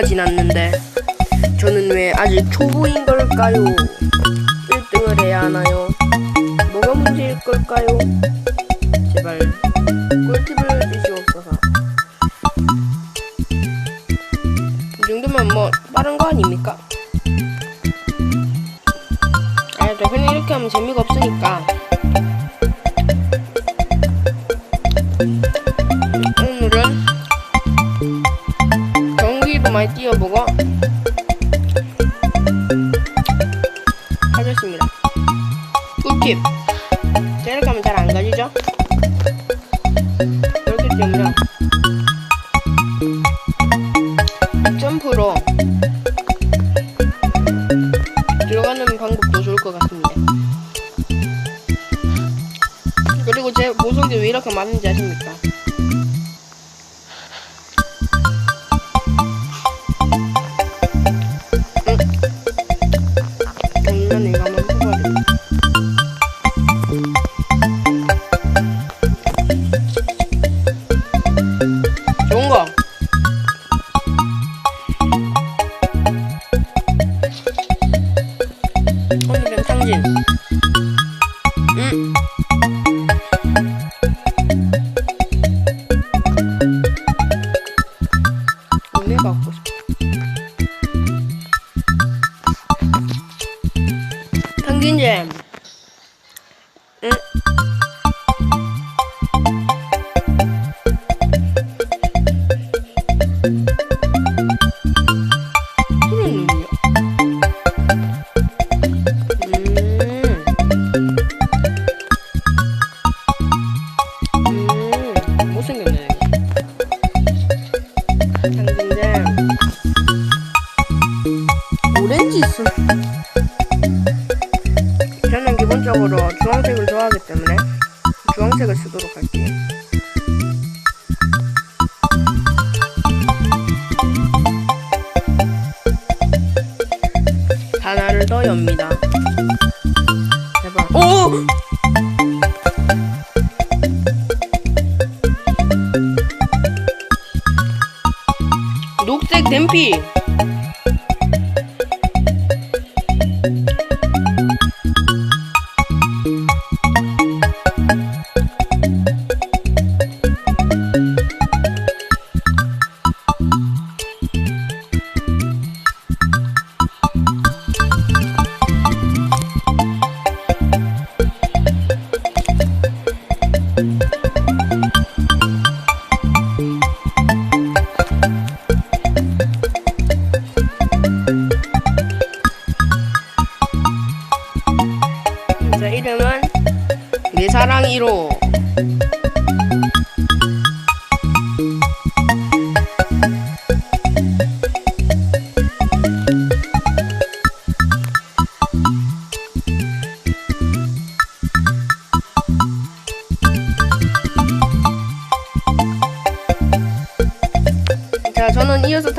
2년도가 지났는데 저는 왜 아직 초보인 걸까요? 1등을 해야 하나요? 뭐가 문제일 걸까요? 하겠습니다. 꿀팁. 자, 이렇게 하면 잘 안 가지죠? 그렇기 때문에 점프로 들어가는 방법도 좋을 것 같습니다. 그리고 제 모속이 왜 이렇게 많은지 아십니까? 갖고 싶어. 상진잼. 응. 소리는요? 음. 음. 못생겼네. 녹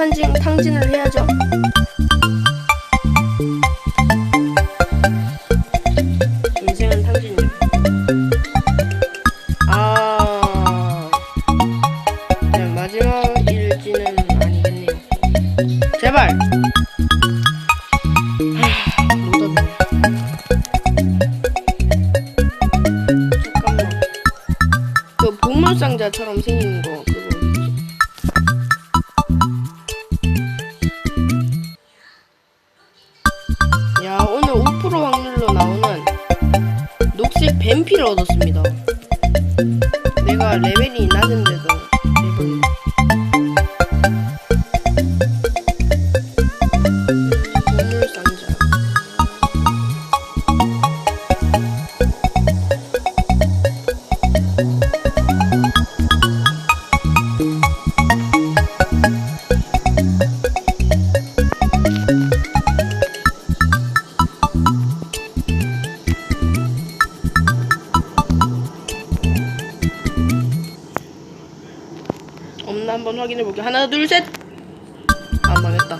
탄진, 탕진을 해야죠. 아, 네, 마지막 레벨이 낮은데도 그래서 한번 확인해 볼게요. 하나, 둘, 셋. 안 아, 망했다.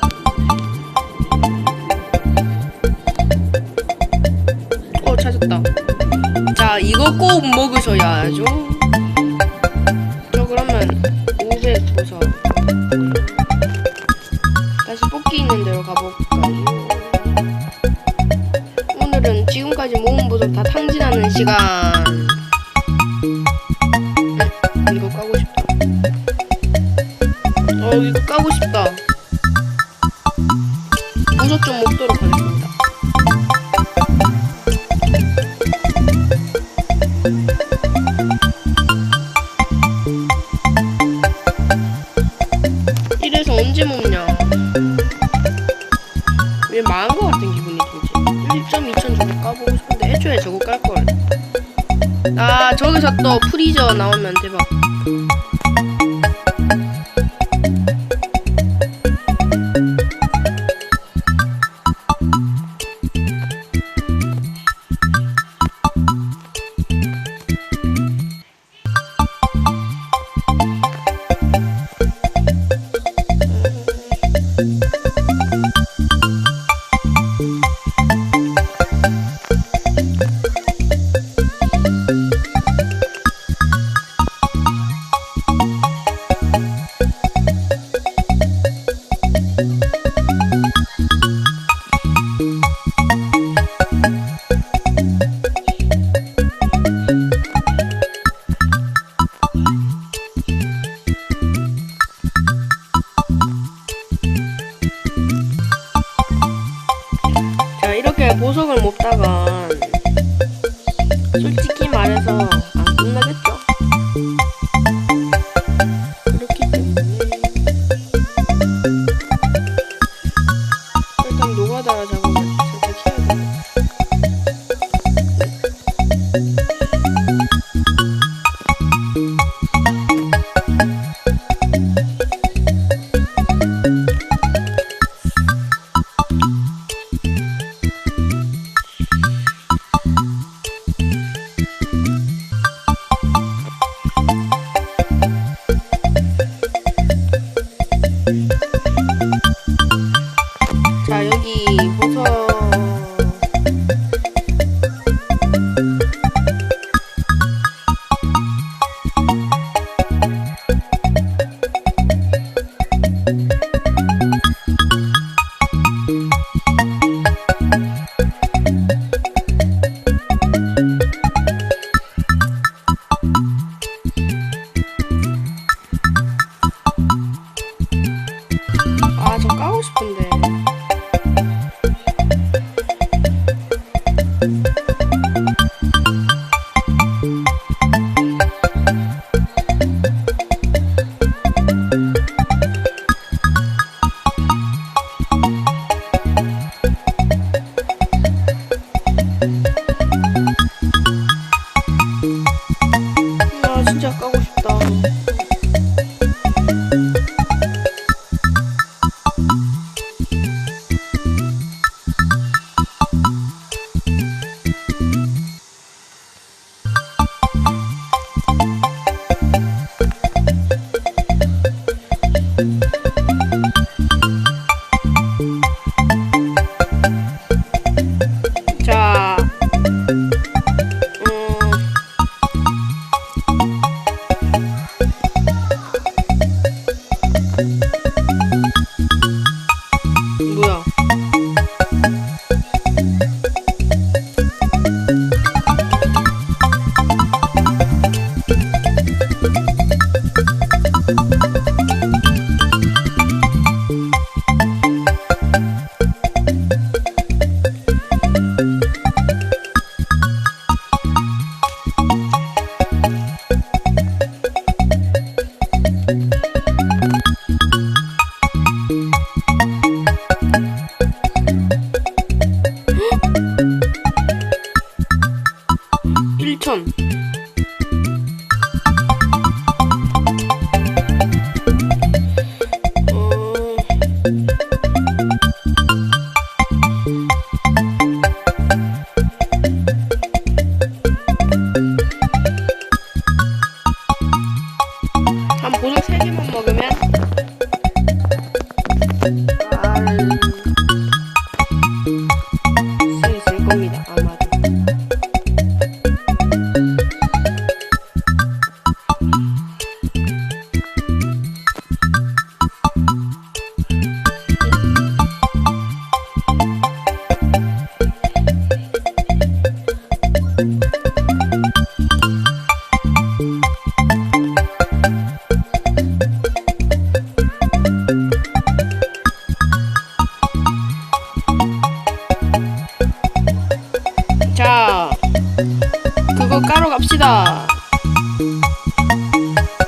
어, 찾았다. 자, 이거 꼭 먹으셔야죠. 저 그러면 500 도서. 다시 뽑기 있는 대로 가볼까요? 오늘은 지금까지 모은 보석 다 탕진하는 시간. 고 싶다. 보석 좀 먹도록 하겠습니다. 이래서 언제 먹냐? 왜 망한 거 같은 기분이 들지? 1.2천 저거 까보고 싶은데 애초에 저거 깔 걸. 아 저기서 또 프리저 나오면 대박. 까고 싶은데. 아 진짜 까고 싶다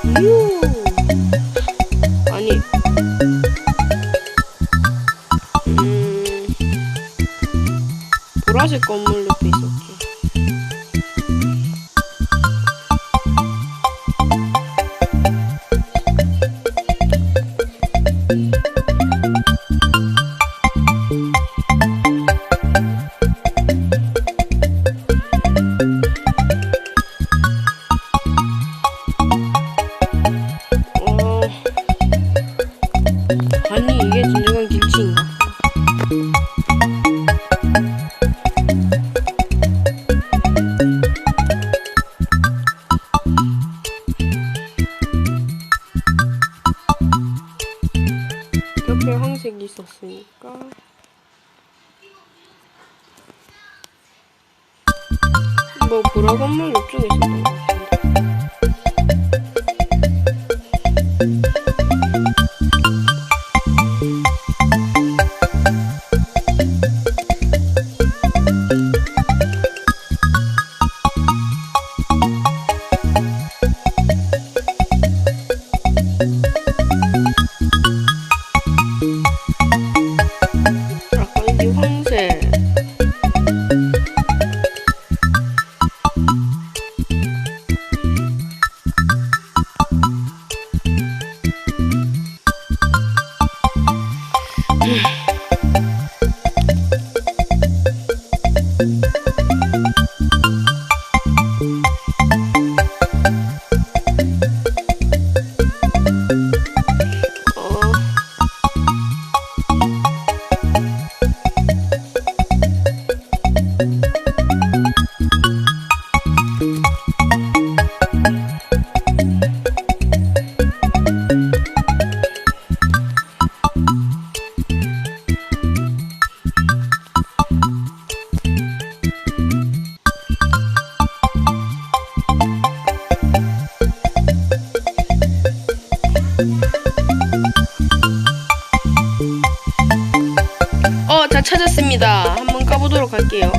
You 뭐 보라 건물 이쪽에 있었던 찾았습니다. 한번 까보도록 할게요.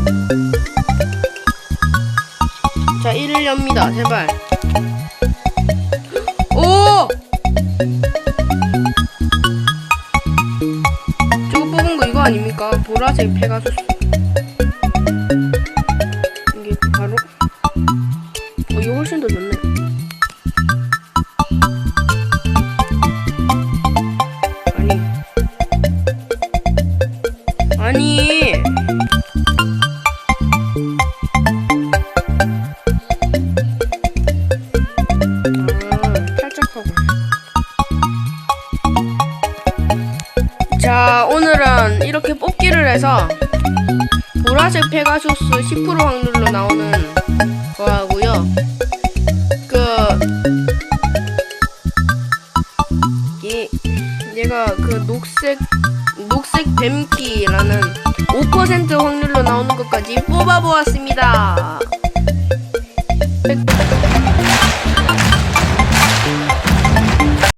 자, 1을 엽니다. 제발. 오! 저거 뽑은 거 이거 아닙니까? 보라색 페가수스. 자 오늘은 이렇게 뽑기를 해서 보라색 페가수스 10% 확률로 나오는 거하고요 그 이, 얘가 그 녹색 녹색 뱀끼라는 5% 확률로 나오는 것까지 뽑아보았습니다.